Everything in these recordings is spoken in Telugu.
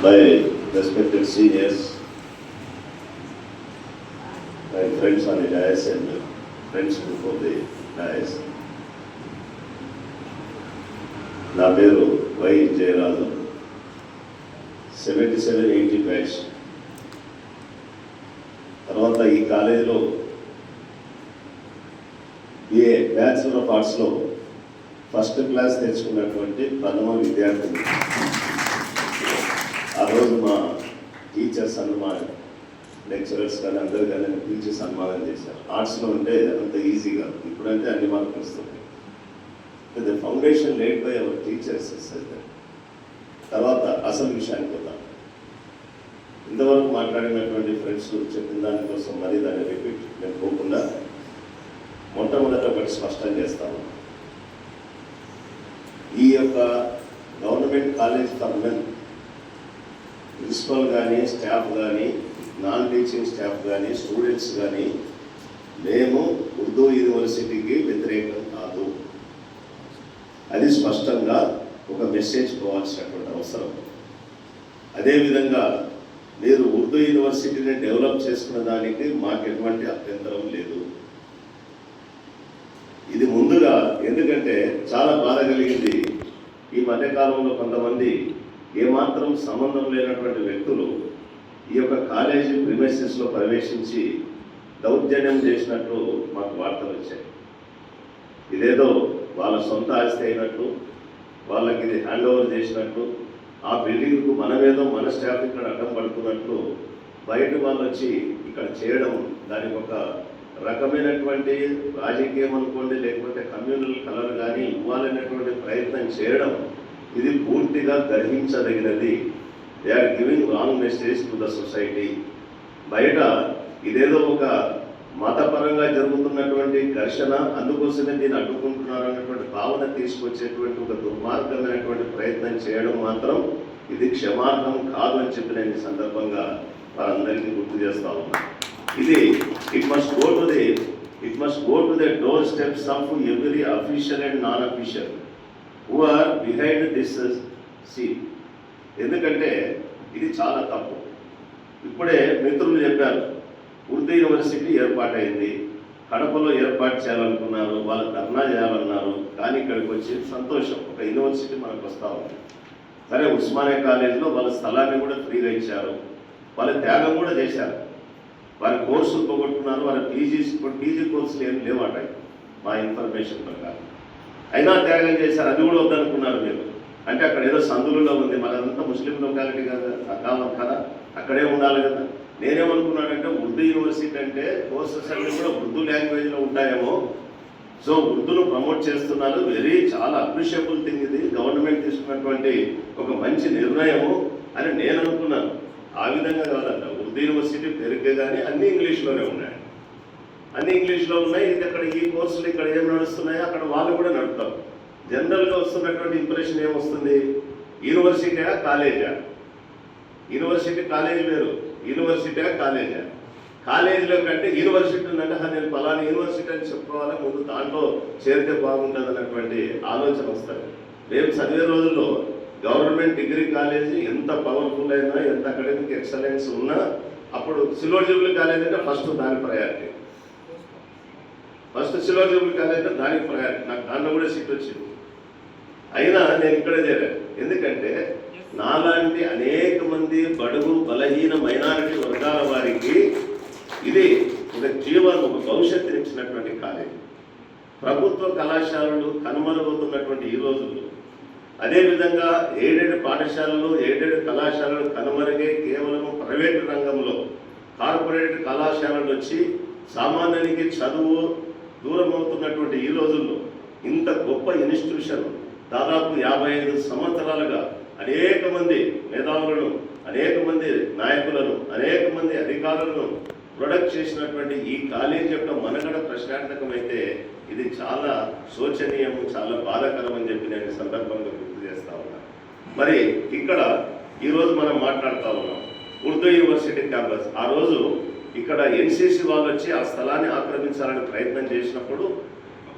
my respected seniors, my friends on the dais and friends before the dais. నా పేరు Y Jayaraju seventy seven eighty batch తర్వాత ఈ కాలేజీలో ఏ బ్యాచులర్ ఆఫ్ ఆర్ట్స్లో ఫస్ట్ క్లాస్ తెచ్చుకున్నటువంటి ప్రథమ విద్యార్థిని ఆ రోజు మా టీచర్స్ అన్న మా లెక్చరర్స్ కానీ అందరు కానీ నన్ను పిలిచి సన్మానం చేశారు. ఆర్ట్స్లో ఉంటే అంత ఈజీగా ఇప్పుడంటే అన్ని మార్కులు వస్తుంది the foundation laid by our teachers తర్వాత అసలు విషయానికి వద్దాం. ఇంతవరకు మాట్లాడినటువంటి ఫ్రెండ్స్ చెప్పిన దానికోసం మరీ దాన్ని రిపీట్ నేను పోకుండా మొట్టమొదట ఒకటి స్పష్టం చేస్తాము ఈ యొక్క government college for men principal కానీ స్టాఫ్ కానీ నాన్ టీచింగ్ స్టాఫ్ కానీ స్టూడెంట్స్ కానీ మేము ఉర్దూ యూనివర్సిటీకి వ్యతిరేకం కాదు. అది స్పష్టంగా ఒక మెసేజ్ పోవాల్సినటువంటి అవసరం. అదేవిధంగా మీరు ఉర్దూ యూనివర్సిటీని డెవలప్ చేసుకున్న దానికి మాకు ఎటువంటి అభ్యంతరం లేదు. ఇది ముందుగా ఎందుకంటే చాలా బాధ కలిగింది. ఈ మధ్యకాలంలో కొంతమంది ఏమాత్రం సంబంధం లేనటువంటి వ్యక్తులు ఈ యొక్క కాలేజీ ప్రిమైసెస్లో ప్రవేశించి దౌర్జన్యం చేసినట్లు మాకు వార్తలు వచ్చాయి. ఇదేదో వాళ్ళ సొంత ఆస్తి అయినట్టు వాళ్ళకి ఇది హ్యాండ్ ఓవర్ చేసినట్టు ఆ బిల్డింగ్కు మనమేదో మన స్టాఫ్ ఇక్కడ అడ్డం పడుతున్నట్లు బయట వాళ్ళు వచ్చి ఇక్కడ చేయడం దానికి ఒక రకమైనటువంటి రాజకీయం అనుకోండి లేకపోతే కమ్యూనల్ కలర్ కానీ ఇవ్వాలనేటువంటి ప్రయత్నం చేయడం ఇది పూర్తిగా గ్రహించదగినది. They are giving wrong message to the society బయట ఇదేదో ఒక మతపరంగా జరుగుతున్నటువంటి ఘర్షణ అందుకోసమే దీన్ని అడ్డుకుంటున్నారు అన్నటువంటి భావన తీసుకొచ్చేటువంటి ఒక దుర్మార్గమైనటువంటి ప్రయత్నం చేయడం మాత్రం ఇది క్షమార్హం కాదు అని చెప్పి నేను ఈ సందర్భంగా వారందరికీ గుర్తు చేస్తా ఉన్నా. ఇది it must go to the it must go to the door steps of every official and non official who are behind this scene ఎందుకంటే ఇది చాలా తప్పు. ఇప్పుడే మిత్రులు చెప్పారు ఉర్దూ యూనివర్సిటీ ఏర్పాటైంది కడపలో ఏర్పాటు చేయాలనుకున్నారు వాళ్ళు ధర్నా చేయాలన్నారు కానీ ఇక్కడికి వచ్చి సంతోషం ఒక యూనివర్సిటీ మనకు వస్తూ ఉంది. సరే ఉస్మానియా కాలేజీలో వాళ్ళ స్థలాన్ని కూడా ఫ్రీగా ఇచ్చారు వాళ్ళ త్యాగం కూడా చేశారు. వారి కోర్సులు పోగొట్టుకున్నారు వారి పీజీ ఇప్పుడు పీజీ కోర్సులు ఏం లేవట మా ఇన్ఫర్మేషన్ ప్రకారం. అయినా త్యాగం చేశారు అది కూడా వద్దనుకున్నారు మీరు. అంటే అక్కడ ఏదో సందులలో ఉంది మనదంతా ముస్లిం లొకాలిటీ కదా కావాలి కదా అక్కడే ఉండాలి కదా. నేనేమనుకున్నానంటే ఉర్దూ యూనివర్సిటీ అంటే కోర్సెస్ అన్ని కూడా ఉర్దూ లాంగ్వేజ్లో ఉంటాయేమో. సో ఉర్దూను ప్రమోట్ చేస్తున్నారు. వెరీ చాలా అప్రిషియబుల్ థింగ్ ఇది. గవర్నమెంట్ తీసుకున్నటువంటి ఒక మంచి నిర్ణయము అని నేను అనుకున్నాను. ఆ విధంగా కాదంట. ఉర్దూ యూనివర్సిటీ పెరిగే కానీ అన్ని ఇంగ్లీష్లోనే ఉన్నాయి. అన్ని ఇంగ్లీష్లో ఉన్నాయి ఇది అక్కడ ఈ కోర్సులు ఇక్కడ ఏం నడుస్తున్నాయో అక్కడ వాళ్ళు కూడా నడుపుతారు. జనరల్గా వస్తున్నటువంటి ఇంప్రెషన్ ఏమొస్తుంది? యూనివర్సిటీయా కాలేజా యూనివర్సిటీ కాలేజ్ వేరు. యూనివర్సిటీయా కాలేజా కాలేజీలో కంటే యూనివర్సిటీ ఉందంటే నేను పలానా యూనివర్సిటీ అని చెప్పుకోవాలి? ముందు దాంట్లో చేరితే బాగుంటుంది అన్నటువంటి ఆలోచన వస్తుంది. మేము చదివే రోజుల్లో గవర్నమెంట్ డిగ్రీ కాలేజీ ఎంత పవర్ఫుల్ అయినా ఎంత అకాడమిక్ ఎక్సలెన్స్ ఉన్నా అప్పుడు సిల్వర్ జూబ్లీ కాలేజ్ అంటే ఫస్ట్ దాని priority first silver jubilee college దానికి నాకు దాంట్లో కూడా సీట్ వచ్చింది. అయినా నేను ఇక్కడే చేరాను. ఎందుకంటే నాలాంటి అనేక మంది బడుగు బలహీన మైనారిటీ వర్గాల వారికి ఇది ఒక జీవనం ఒక భవిష్యత్తుని ఇచ్చినటువంటి కాలేజీ. ప్రభుత్వ కళాశాలలు కనుమరుగవుతున్నటువంటి ఈ రోజుల్లో. అదేవిధంగా ఏడేడు పాఠశాలలు ఏడేడు కళాశాలలు కనుమరుగే కేవలం ప్రైవేటు రంగంలో కార్పొరేట్ కళాశాలలు వచ్చి సామాన్యానికి చదువు దూరం అవుతున్నటువంటి ఈ రోజుల్లో ఇంత గొప్ప ఇన్స్టిట్యూషన్ దాదాపు యాభై ఐదు సంవత్సరాలుగా అనేక మంది మేధావులను అనేక మంది నాయకులను అనేక మంది అధికారులను ప్రొడక్ట్ చేసినటువంటి ఈ కాలేజ్ యొక్క మనగడ ప్రశ్నార్థకమైతే ఇది చాలా శోచనీయము చాలా బాధాకరం అని చెప్పి నేను సందర్భంగా గుర్తు చేస్తా ఉన్నాను మరి ఇక్కడ ఈరోజు మనం మాట్లాడుతూ ఉన్నాం. Urdu university campus. ఆ రోజు ఇక్కడ ఎన్సీసీ వాళ్ళు వచ్చి ఆ స్థలాన్ని ఆక్రమించాలని ప్రయత్నం చేసినప్పుడు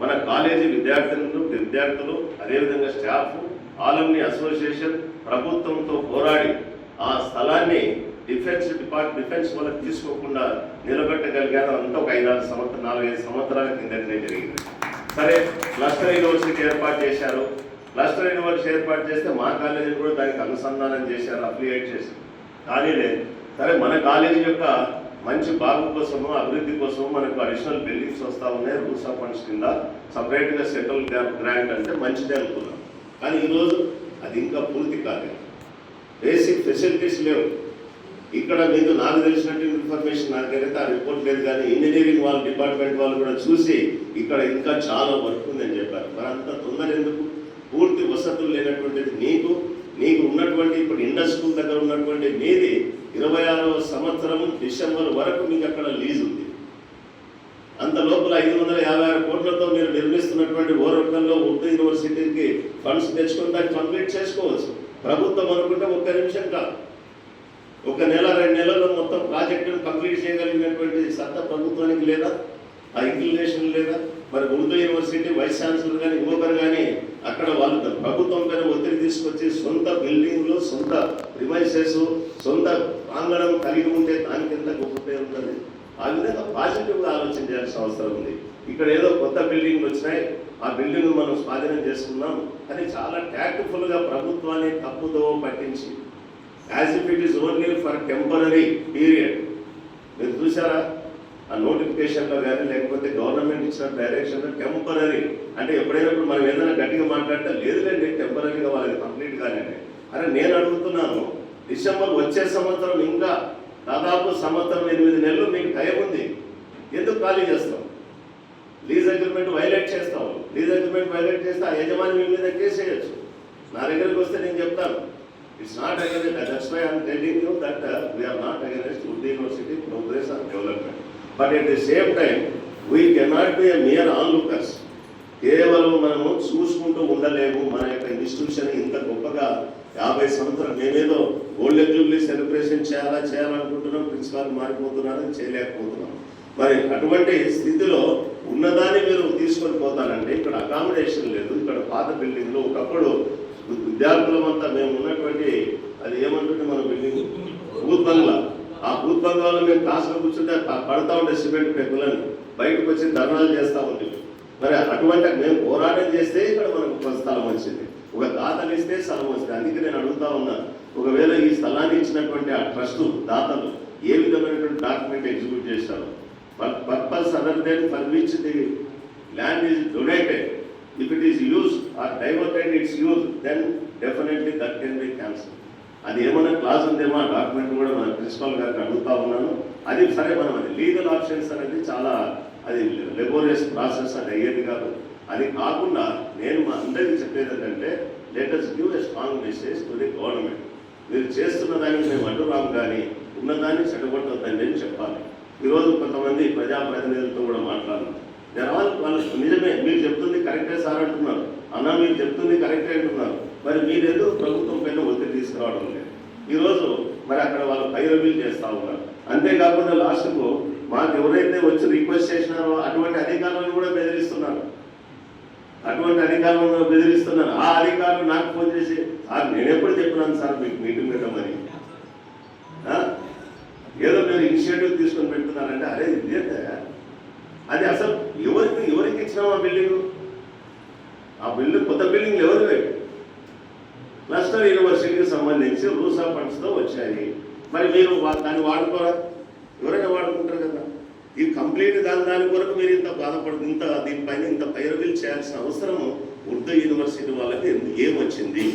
మన కాలేజీ విద్యార్థులు విద్యార్థులు అదేవిధంగా స్టాఫ్ ఆలంని అసోసియేషన్ ప్రభుత్వంతో పోరాడి ఆ స్థలాన్ని డిఫెన్స్ డిపార్ట్ డిఫెన్స్ వాళ్ళకి తీసుకోకుండా నిలబెట్టగలిగాను అంతా ఒక ఐదారు సంవత్సరం నాలుగైదు సంవత్సరాల కిందనే జరిగింది. సరే క్లస్టర్ యూనివర్సిటీ ఏర్పాటు చేశారు. క్లస్టర్ యూనివర్సిటీ ఏర్పాటు చేస్తే మా కాలేజీ కూడా దానికి అనుసంధానం చేశారు అప్లికేట్ చేశారు. కానీ సరే మన కాలేజీ యొక్క మంచి బాగు కోసము అభివృద్ధి కోసం మనకు అడిషనల్ బిల్డింగ్స్ వస్తూ ఉన్నాయి రూల్స్ ఆఫ్ ఫండ్స్ కింద. సపరేట్గా సెటిల్ గ్రాంట్ అంటే మంచిదే అనుకున్నాం. కానీ ఈరోజు అది ఇంకా పూర్తి కాలేదు. బేసిక్ ఫెసిలిటీస్ లేవు. ఇక్కడ మీకు నాకు తెలిసినట్టు ఇన్ఫర్మేషన్ నాకైతే ఆ రిపోర్ట్ లేదు కానీ ఇంజనీరింగ్ వాళ్ళ డిపార్ట్మెంట్ వాళ్ళు కూడా చూసి ఇక్కడ ఇంకా చాలా వర్క్ ఉందని చెప్పారు. మరి అంత తొందర ఎందుకు? పూర్తి వసతులు లేనటువంటిది నీకు నీకు ఉన్నటువంటి ఇప్పుడు ఇండస్ స్కూల్ దగ్గర ఉన్నటువంటి మీది ఇరవై ఆరో సంవత్సరం డిసెంబర్ వరకు మీకు అక్కడ లీజ్ ఉంది. అంత లోపల ఐదు వందల యాభై ఆరు కోట్లతో మీరు నిర్మిస్తున్నటువంటి ఓరకంలో ఉర్దూ యూనివర్సిటీకి ఫండ్స్ తెచ్చుకొని దాన్ని కంప్లీట్ చేసుకోవచ్చు. ప్రభుత్వం అనుకుంటే ఒక్క నిమిషం కాదు. ఒక నెల రెండు నెలల్లో మొత్తం ప్రాజెక్టును కంప్లీట్ చేయగలిగినటువంటి సత్తా ప్రభుత్వానికి లేదా ఆ ఇంక్లినేషన్ లేదా మరి ఉర్దూ యూనివర్సిటీ వైస్ ఛాన్సలర్ కానీ ఇంకొకరు కానీ అక్కడ వాళ్ళు ప్రభుత్వం పైన ఒత్తిడి తీసుకొచ్చి సొంత బిల్డింగ్లు సొంత రిమైసెస్ సొంత ప్రాంగణం కలిగి ఉంటే దానికి ఎంత గొప్ప పేరు ఉంటుంది. ఆ విధంగా పాజిటివ్గా ఆలోచన చేయాల్సిన అవసరం ఉంది. ఇక్కడ ఏదో కొత్త బిల్డింగ్లు వచ్చినాయి. ఆ బిల్డింగ్ మనం స్వాధీనం చేసుకున్నాం. అని చాలా ట్యాక్ట్ఫుల్గా ప్రభుత్వాన్ని తప్పుదో పట్టించి. As if it is only for temporary period మీరు చూసారా ఆ నోటిఫికేషన్లో కానీ లేకపోతే గవర్నమెంట్ ఇచ్చిన డైరెక్షన్ టెంపరీ అంటే ఎప్పుడైనా ఇప్పుడు మనం ఏదైనా గట్టిగా మాట్లాడటం లేదులేండి టెంపరీగా వాళ్ళకి కంప్లీట్ కానివ్వండి అరే నేను అడుగుతున్నాను. డిసెంబర్ వచ్చే సంవత్సరం ఇంకా దాదాపు సంవత్సరం ఎనిమిది నెలలు మీకు టైం ఉంది. ఎందుకు ఖాళీ చేస్తాం లీజ్ అగ్రిమెంట్ వైలేట్ చేస్తాం లీజ్ అగ్రిమెంట్ వైలేట్ చేస్తే ఆ యజమాని మీ మీద కేసు చేయొచ్చు నా దగ్గరికి వస్తే నేను చెప్తాను. It's not again that's why I'm telling you that we're not against Urdu university progress and development but at the same time we cannot be mere onlookers కేవలం మనము చూసుకుంటూ ఉండలేము. మన యొక్క ఇన్స్టిట్యూషన్ ఇంత గొప్పగా యాభై సంవత్సరాలు మేమేదో గోల్డెన్ జూబ్లీ సెలబ్రేషన్ చేయాలా చేయాలనుకుంటున్నాం ప్రిన్సిపాల్ మారిపోతున్నారని చేయలేకపోతున్నాం. మరి అటువంటి స్థితిలో ఉన్నదాన్ని మీరు తీసుకొని పోతానంటే ఇక్కడ అకామిడేషన్ లేదు. ఇక్కడ పాత బిల్డింగ్లో ఒకప్పుడు విద్యార్థులమంతా మేము ఉన్నటువంటి అది ఏమంటుంటే మన బిల్డింగ్ బూత్ బంగ్లా. ఆ బూత్ బంగ్లాలో మేము క్లాసులో కూర్చుంటే పడతా ఉండే సిమెంట్ పెగ్గులను బయటకు వచ్చి ధర్నాలు చేస్తూ ఉంటాం మరి అటువంటి మేము పోరాటం చేస్తే ఇక్కడ మనకు ఒక స్థలం వచ్చింది. ఒక దాతలు ఇస్తే స్థలం వస్తుంది అందుకే నేను అడుగుతా ఉన్నాను ఒకవేళ ఈ స్థలాన్ని ఇచ్చినటువంటి ఆ ట్రస్ట్ దాతలు ఏ విధమైనటువంటి డాక్యుమెంట్ ఎగ్జిక్యూట్ చేశారు purpose other than for which the land is donated. If it is use or diverted it's use then definitely that can be cancel. అది ఏమైనా క్లాస్ ఉందేమో ఆ డాక్యుమెంట్ కూడా మన ప్రిన్సిపాల్ గారికి అడుగుతా ఉన్నాను. అది సరే మనం అది లీగల్ ఆప్షన్స్ అనేది చాలా అది లెబోరియస్ ప్రాసెస్ అది అయ్యేది కాదు. అది కాకుండా నేను మా అందరికీ చెప్పేది ఏంటంటే letters give a strong message to the government మీరు చేస్తున్న దానికి మేము అడ్డు రాము కానీ ఉన్నదాన్ని చెడగొట్టొద్దండి అని చెప్పాలి. ఈరోజు కొంతమంది ప్రజాప్రతినిధులతో కూడా మాట్లాడాను జనాలు వాళ్ళు నిజమే మీరు చెప్తుంది కరెక్టే సార్ అంటున్నారు. అన్న మీరు చెప్తుంది కరెక్టే అంటున్నారు. మరి మీరేదో ప్రభుత్వం పైన ఒత్తిడి తీసుకురావడం లేదు. ఈరోజు మరి అక్కడ వాళ్ళు పైరవీలు చేస్తూ ఉన్నారు. అంతేకాకుండా లాస్ట్కు మాకు ఎవరైతే వచ్చి రిక్వెస్ట్ చేసినారో అటువంటి అధికారులను కూడా బెదిరిస్తున్నారు. అటువంటి అధికారులను బెదిరిస్తున్నారు. ఆ అధికారులు నాకు ఫోన్ చేసి సార్ నేను ఎప్పుడు చెప్పినాను సార్ మీకు మీటింగ్ పెట్టమని? ఏదో మీరు ఇనిషియేటివ్ తీసుకొని పెడుతున్నారంటే అరే ఇదేంటే అది అసలు ఎవరికి ఎవరికి ఇచ్చినాం ఆ బిల్డింగ్? ఆ బిల్డింగ్ కొత్త బిల్డింగ్ ఎవరివే? క్లస్టర్ యూనివర్సిటీకి సంబంధించి రూల్స్ ఆఫ్ ఫండ్స్తో వచ్చాయి. మరి మీరు దాన్ని వాడుకోరా ఎవరైనా వాడుకుంటారు కదా ఈ కంప్లీట్ దాని కొరకు మీరు ఇంత బాధపడుతుంది ఇంత దీనిపైన ఇంత పైరవీలు చేయాల్సిన అవసరము ఉర్దూ యూనివర్సిటీ వాళ్ళకి ఏమొచ్చింది?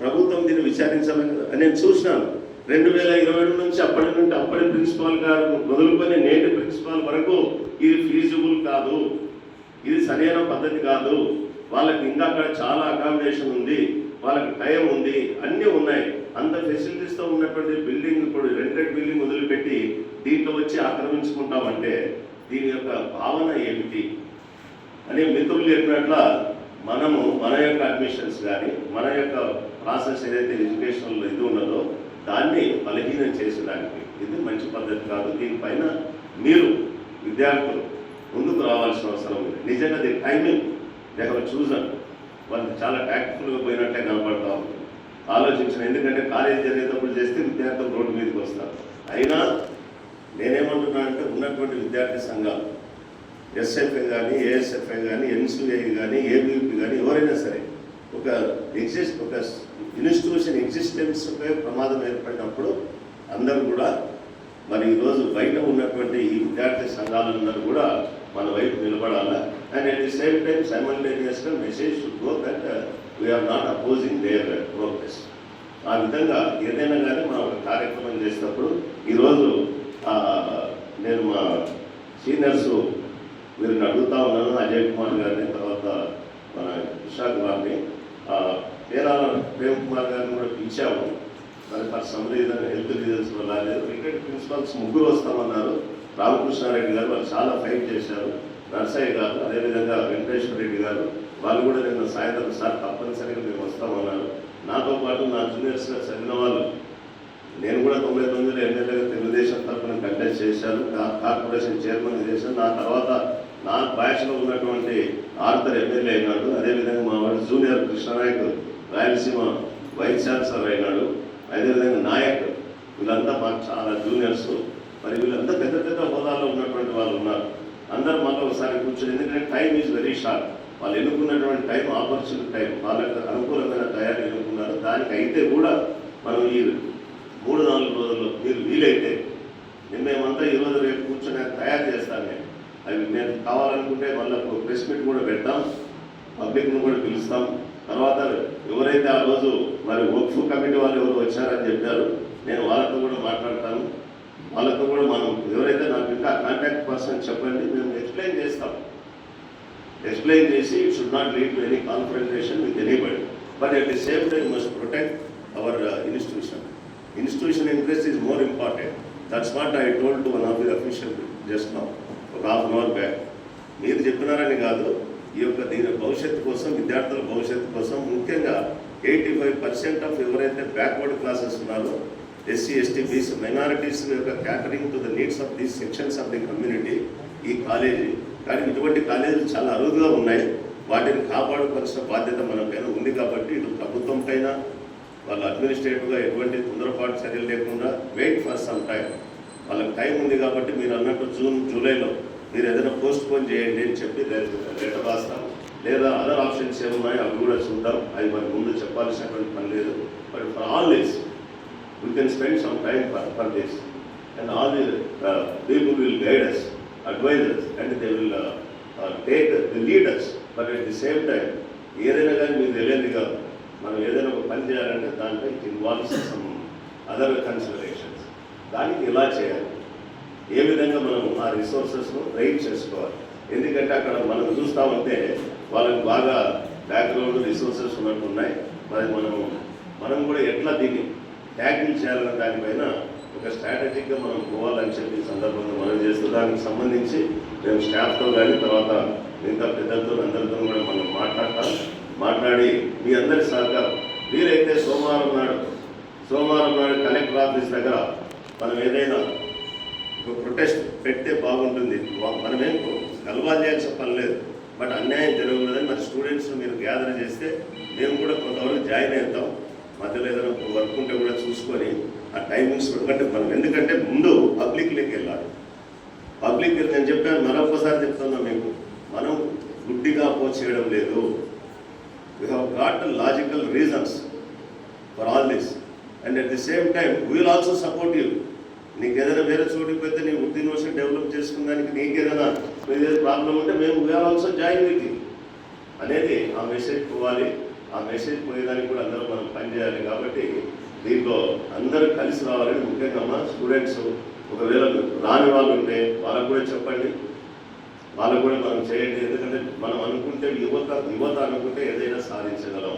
ప్రభుత్వం దీన్ని విచారించాలి కదా? నేను చూసినాను. రెండు వేల ఇరవై రెండు నుంచి అప్పటి నుండి అప్పటి ప్రిన్సిపాల్ గారు మొదలుకొని నేటి ప్రిన్సిపాల్ వరకు ఇది ఫీజిబుల్ కాదు. ఇది సరైన పద్ధతి కాదు. వాళ్ళకి ఇంకా అక్కడ చాలా అకామిడేషన్ ఉంది. వాళ్ళకి టైం ఉంది. అన్నీ ఉన్నాయి. అంత ఫెసిలిటీస్తో ఉన్నటువంటి బిల్డింగ్ ఇప్పుడు రెంటెడ్ బిల్డింగ్ వదిలిపెట్టి దీంట్లో వచ్చి ఆక్రమించుకుంటామంటే దీని యొక్క భావన ఏమిటి? అని మిత్రులు చెప్పినట్ల మనము మన యొక్క అడ్మిషన్స్ కానీ మన యొక్క ప్రాసెస్ ఏదైతే ఎడ్యుకేషన్లో ఇది ఉన్నదో దాన్ని బలహీనం చేసేదానికి ఇది మంచి పద్ధతి కాదు. దీనిపైన మీరు విద్యార్థులు ముందుకు రావాల్సిన అవసరం ఉంది. నిజంగా the timing they have chosen వాళ్ళు చాలా ట్యాక్ట్ఫుల్గా పోయినట్టే కనపడతా ఉంది. ఆలోచించిన ఎందుకంటే కాలేజ్ జరిగేటప్పుడు చేస్తే విద్యార్థులు రోడ్డు మీదకి వస్తారు. అయినా నేనేమంటున్నా అంటే ఉన్నటువంటి విద్యార్థి సంఘాలు ఎస్ఎఫ్ఐ కానీ ఏఎస్ఎఫ్ఐ కానీ ఎన్సిఐ కానీ ఏబీపీ కానీ ఎవరైనా సరే ఒక ఎగ్జిస్ట్ ఒక ఇన్స్టిట్యూషన్ ఎగ్జిస్టెన్స్పై ప్రమాదం ఏర్పడినప్పుడు అందరూ కూడా మరి ఈరోజు బయట ఉన్నటువంటి ఈ విద్యార్థి సంఘాలందరూ కూడా మన వైపు నిలబడాలా? And at the same time సైమల్టేనియస్గా message should go that we're not opposing their progress ఆ విధంగా ఏదైనా కానీ మనం ఒక కార్యక్రమం చేసినప్పుడు ఈరోజు నేను మా సీనియర్స్ వీరిని అడుగుతా ఉన్నాను అజయ్ కుమార్ గారిని తర్వాత మన విశాఖ గారిని పేరాల ప్రేమ్ కుమార్ గారిని కూడా పిలిచాము. మరి for some reason health reasons వల్ల లేదు. క్రికెట్ ప్రిన్సిపల్స్ ముగ్గురు వస్తామన్నారు. రామకృష్ణారెడ్డి గారు వాళ్ళు చాలా ఫైట్ చేశారు. నర్సయ్య గారు అదేవిధంగా వెంకటేశ్వర రెడ్డి గారు వాళ్ళు కూడా నిన్న సాయంత్రం సార్ తప్పనిసరిగా మేము వస్తామన్నారు. నాతో పాటు నా జూనియర్స్గా చదివిన వాళ్ళు నేను కూడా తొంభై తొమ్మిదిలో ఎమ్మెల్యేగా తెలుగుదేశం తరఫున కంటెస్ట్ చేశాను. కార్పొరేషన్ చైర్మన్ చేశాను. నా తర్వాత నా బ్యాచ్లో ఉన్నటువంటి ఆర్థర్ ఎమ్మెల్యే అయినాడు. అదేవిధంగా మా వాడు junior Krishna Nayak Rayalaseema vice chancellor అయినాడు. అదేవిధంగా నాయక్ వీళ్ళంతా మాకు చాలా జూనియర్స్. మరి వీళ్ళంతా పెద్ద పెద్ద హోదాల్లో ఉన్నటువంటి వాళ్ళు ఉన్నారు. అందరూ మళ్ళీ ఒకసారి కూర్చొని ఎందుకంటే టైం ఈజ్ వెరీ షార్ట్. వాళ్ళు ఎన్నుకున్నటువంటి టైం ఆపర్చునిటీ టైం. వాళ్ళకి అనుకూలమైన తయారు ఎన్నుకున్నారు. దానికి అయితే కూడా మనం ఈ మూడు నాలుగు రోజుల్లో మీరు వీలైతే నిన్న మేమంతా ఈ రోజు రేపు కూర్చొని తయారు చేస్తాను నేను. అవి నేను కావాలనుకుంటే మళ్ళీ ప్రెస్ మీట్ కూడా పెడతాం పబ్లిక్ను కూడా పిలుస్తాం. తర్వాత ఎవరైతే ఆ రోజు మరి వక్ఫ్ కమిటీ వాళ్ళు ఎవరు వచ్చారని చెప్పారు నేను వాళ్ళతో కూడా మాట్లాడతాను. వాళ్ళతో కూడా మనం ఎవరైతే నాకు ఇంకా కాంటాక్ట్ పర్సన్ చెప్పండి మేము ఎక్స్ప్లెయిన్ చేస్తాం. ఎక్స్ప్లెయిన్ చేసి it should not lead to any confrontation with anybody but at the same time must protect our institution institution interest is more important that's what I told to one of the official just now ఒక హాఫ్ అన్ అవర్ బ్యాక్ మీరు చెప్పినారని కాదు ఈ యొక్క దీని భవిష్యత్తు కోసం విద్యార్థుల భవిష్యత్తు కోసం ముఖ్యంగా ఎయిటీ ఫైవ్ పర్సెంట్ ఆఫ్ ఎవరైతే బ్యాక్వర్డ్ క్లాసెస్ ఉన్నారో ఎస్సీ ఎస్టీ బీసీ మైనారిటీస్ యొక్క catering to the needs of these sections of the community ఈ కాలేజీ. కానీ ఇటువంటి కాలేజీలు చాలా అరుదుగా ఉన్నాయి. వాటిని కాపాడుకోవాల్సిన బాధ్యత మన పైన ఉంది కాబట్టి ఇటు ప్రభుత్వం పైన వాళ్ళు అడ్మినిస్ట్రేటివ్గా ఎటువంటి తొందరపాటు చర్యలు లేకుండా వెయిట్ ఫర్ సమ్ టైం వాళ్ళకి టైం ఉంది కాబట్టి మీరు అన్నట్టు జూన్ జూలైలో మీరు ఏదైనా పోస్ట్ పోన్ చేయండి అని చెప్పి లెటర్ రాస్తాం. లేదా అదర్ ఆప్షన్స్ ఏమున్నాయో అవి కూడా చూద్దాం. అది మరి ముందు చెప్పాల్సినటువంటి పని లేదు. But for all this we can spend some time for for days and all the will people will guide us, advise us, and they will uh, uh, take the lead ఏదైనా కానీ మీకు తెలియదు కాదు. మనం ఏదైనా ఒక పని చేయాలంటే దాంట్లో it involves some other considerations దానికి ఎలా చేయాలి. ఏ విధంగా మనం ఆ రిసోర్సెస్ను రైట్ చేసుకోవాలి? ఎందుకంటే అక్కడ మనం చూస్తామంటే వాళ్ళకి బాగా బ్యాక్గ్రౌండ్ రిసోర్సెస్ ఉన్నట్టు ఉన్నాయి. మరి మనం మనం కూడా ఎట్లా దీన్ని ట్యాకిల్ చేయాలన్న దానిపైన ఒక స్ట్రాటజిక్గా మనం పోవాలని చెప్పి సందర్భంగా మనం చేస్తూ దానికి సంబంధించి మేము స్టాఫ్తో కానీ తర్వాత మిగతా పెద్దలతో అందరితో కూడా మనం మాట్లాడతాం. మాట్లాడి మీ అందరి సహకారం. వీరైతే సోమవారం నాడు సోమవారం నాడు కలెక్టర్ ఆఫీస్ దగ్గర మనం ఏదైనా ఒక ప్రొటెస్ట్ పెడితే బాగుంటుంది. మనమేం గల్వా చేయాల్సిన పని లేదు. బట్ అన్యాయం జరగలేదని మన స్టూడెంట్స్ మీరు గ్యాదర్ చేస్తే మేము కూడా కొంతవరకు జాయిన్ అవుతాం. మధ్యలో ఏదైనా వర్క్ ఉంటే కూడా చూసుకొని ఆ టైమింగ్స్ ఎందుకంటే మనం. ఎందుకంటే ముందు పబ్లిక్లోకి వెళ్ళాలి. పబ్లిక్ నేను చెప్పాను మరొకసారి చెప్తున్నా మీకు. మనం గుడ్డిగా పోచేయడం లేదు. We have got logical reasons for all this and at the same time we'll also support you నీకు ఏదైనా వేరే చోటుకి పోతే నీ ఉర్దూ వర్షం డెవలప్ చేసుకున్న దానికి నీకు ఏదైనా ఏదైనా ప్రాబ్లం ఉంటే మేము వీఆర్ ఆల్సో జాయిన్ విత్ అనేది ఆ మెసేజ్ పోవాలి. ఆ మెసేజ్ పోయేదానికి కూడా అందరూ మనం పనిచేయాలి కాబట్టి దీంట్లో అందరూ కలిసి రావాలని ముఖ్యంగా మా స్టూడెంట్స్ ఒకవేళ రాని వాళ్ళు ఉంటే వాళ్ళకు కూడా చెప్పండి. వాళ్ళకు కూడా మనం చేయండి ఎందుకంటే మనం అనుకుంటే యువత యువత అనుకుంటే ఏదైనా సాధించగలం.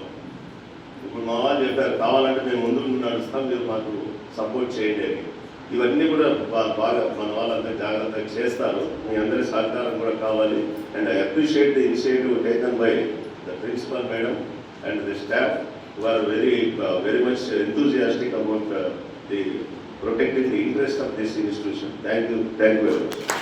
ఇప్పుడు మా వాళ్ళు చెప్పారు కావాలంటే మేము ముందు నడుస్తాం మీరు మాకు సపోర్ట్ చేయండి అని. ఇవన్నీ కూడా బాగా మన వాళ్ళంతా జాగ్రత్తగా చేస్తారు. మీ అందరి సహకారం కూడా కావాలి. And I appreciate the initiative taken by the principal madam and the staff were very very much enthusiastic about the the protecting the interest of this institution. Thank you, thank you very much.